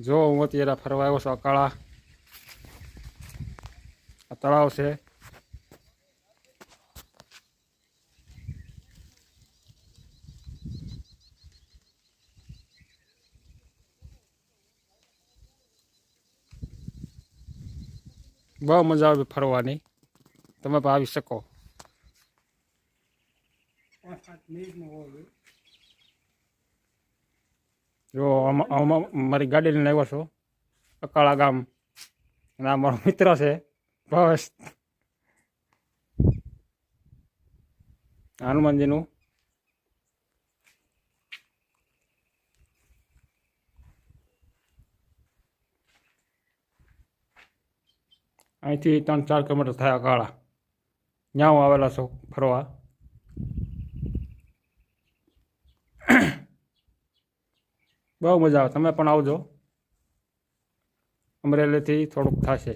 જો હું અત્યારે ફરવા આવ્યો છું અકાળા આ તળાવ છે. બહુ મજા આવે ફરવાની. તમે પણ આવી શકો. પાંચ સાત મિનિટમાં હોય જો મારી ગાડી લઈને આવ્યો છું અકાળા ગામ. અને આ મારો મિત્ર છે. ભાવેશ હનુમાનજીનું. અહીંથી ત્રણ ચાર કિલોમીટર થયા અકાળા ત્યાં આવેલા છું ફરવા. બહુ મજા આવે. તમે પણ આવજો. અમરેલીથી થોડુંક થશે.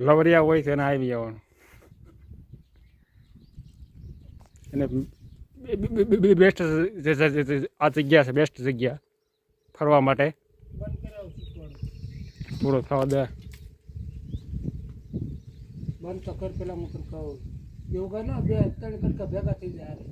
લવરિયા હોય તો એને આવી જવાનું એને બેસ્ટ આ જગ્યા છે બેસ્ટ જગ્યા ફરવા માટે થોડો થવા દે બંધ તો કર પેલા તને કહું યોગા ના બે ત્રણ કટકા ભેગા થઈ જાય.